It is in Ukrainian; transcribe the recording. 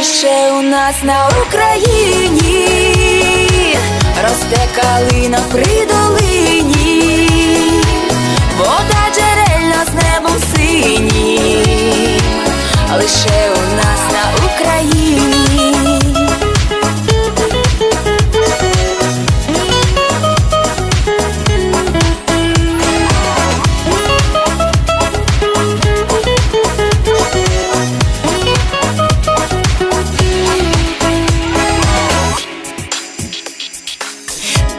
лише у нас на Україні, росте калина при долині, вода джерельна з небом синім, лише